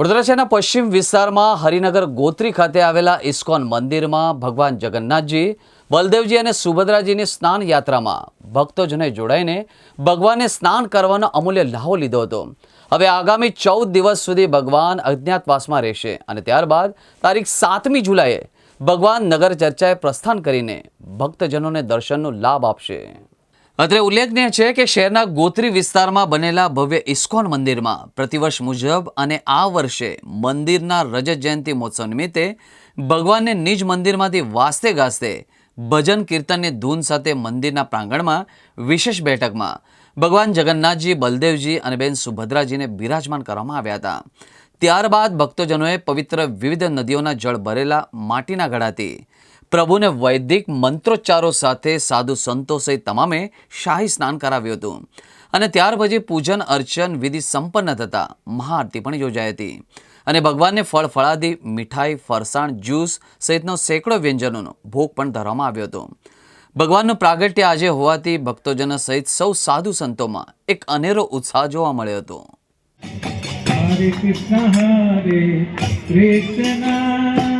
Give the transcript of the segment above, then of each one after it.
વડોદરા શહેરના પશ્ચિમ વિસ્તારમાં હરિનગર ગોત્રી ખાતે આવેલા ઇસ્કોન મંદિરમાં ભગવાન જગન્નાથજી, બલદેવજી અને સુભદ્રાજીની સ્નાન યાત્રામાં ભક્તોજને જોડાઈને ભગવાનને સ્નાન કરવાનો અમૂલ્ય લાહો લીધો હતો. હવે આગામી ચૌદ દિવસ સુધી ભગવાન અજ્ઞાતવાસમાં રહેશે અને ત્યારબાદ તારીખ સાતમી જુલાઈએ ભગવાન નગર ચર્ચાએ પ્રસ્થાન કરીને ભક્તજનોને દર્શનનો લાભ આપશે. અત્રે ઉલ્લેખનીય છે કે શહેરના ગોત્રી વિસ્તારમાં બનેલા ભવ્ય ઇસ્કોન મંદિરમાં પ્રતિવર્ષ મુજબ અને આ વર્ષે મંદિરના રજત જયંતિ મહોત્સવ નિમિત્તે ભગવાનને નિજ મંદિરમાંથી વાસ્તે ગાસ્તે ભજન કીર્તનની ધૂન સાથે મંદિરના પ્રાંગણમાં વિશેષ બેઠકમાં ભગવાન જગન્નાથજી, બલદેવજી અને બેન સુભદ્રાજીને બિરાજમાન કરવામાં આવ્યા હતા. ત્યારબાદ ભક્તજનોએ પવિત્ર વિવિધ નદીઓના જળ ભરેલા માટીના ઘડાથી પ્રભુને વૈદિક મંત્રોચ્ચારો સાથે સાધુ સંતો સહિત તમામે શાહી સ્નાન કરાવ્યું હતું. અને ત્યાર પછી પૂજન અર્ચન વિધિ સંપન્ન થતાં મહાઆરતી પણ યોજાઈ હતી. અને ભગવાનને ફળ ફળાદી મીઠાઈ ફરસાણ જ્યુસ સહિતનો સેંકડો વ્યંજનોનો ભોગ પણ ધરવામાં આવ્યો હતો. ભગવાનનું પ્રાગટ્ય આજે હોવાથી ભક્તોજનો સહિત સૌ સાધુ સંતોમાં એક અનેરો ઉત્સાહ જોવા મળ્યો હતો. હરે કૃષ્ણ હરે Krishna,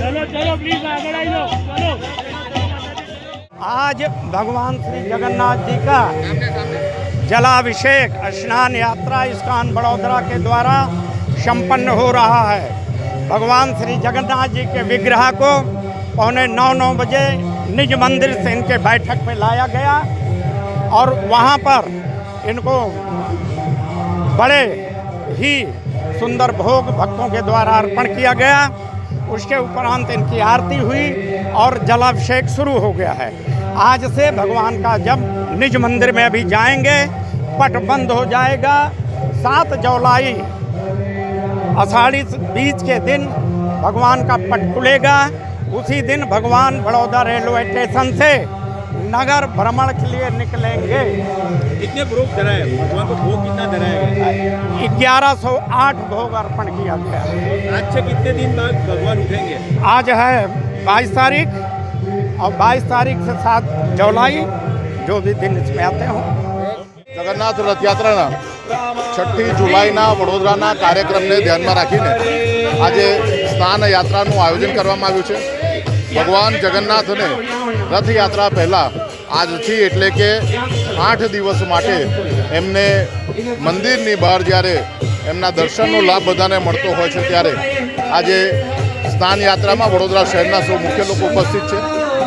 ચલો ચલો પ્લીઝ આગળ આવી જાઓ. आज भगवान श्री जगन्नाथ जी का जलाभिषेक, स्नान यात्रा इस्कान बड़ोदरा के द्वारा संपन्न हो रहा है। भगवान श्री जगन्नाथ जी के विग्रह को पौने नौ नौ बजे निज मंदिर से इनके बैठक में लाया गया और वहाँ पर इनको बड़े ही सुंदर भोग भक्तों के द्वारा अर्पण किया गया। उसके उपरांत इनकी आरती हुई और जलाभिषेक शुरू हो गया है। आज से भगवान का जब निज मंदिर में अभी जाएँगे, पट बंद हो जाएगा। सात जुलाई, आषाढ़ी बीच के दिन भगवान का पट खुलेगा। उसी दिन भगवान बड़ौदा रेलवे स्टेशन से नगर भ्रमण के लिए निकलेंगे कितने भोग धराए भगवान को भोग कितना धराएगा ग्यारह सौ आठ भोग अर्पण किया गया आज से कितने दिन बाद भगवान उठेंगे आज है बाईस तारीख और बाईस तारीख से सात जुलाई जो भी दिन इसमें आते हों જગન્નાથ રથયાત્રાના છઠ્ઠી જુલાઈના વડોદરાના કાર્યક્રમને ધ્યાનમાં રાખીને આજે સ્નાન યાત્રાનું આયોજન કરવામાં આવ્યું છે ભગવાન જગન્નાથને રથયાત્રા પહેલાં આજથી એટલે કે આઠ દિવસ માટે એમને મંદિરની બહાર જ્યારે એમના દર્શનનો લાભ બધાને મળતો હોય છે ત્યારે આજે સ્નાન યાત્રામાં વડોદરા શહેરના સૌ મુખ્ય લોકો ઉપસ્થિત છે.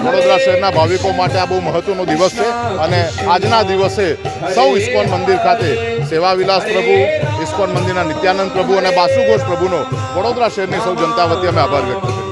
વડોદરા શહેરના ભાવિકો માટે આ બહુ મહત્વનો દિવસ છે અને આજના દિવસે સૌ ઇસ્કોન મંદિર ખાતે સેવા વિલાસ પ્રભુ, ઇસ્કોન મંદિરના નિત્યાનંદ પ્રભુ અને બાસુઘોષ પ્રભુનો વડોદરા શહેરની સૌ જનતા વતી અમે આભાર વ્યક્ત કરીએ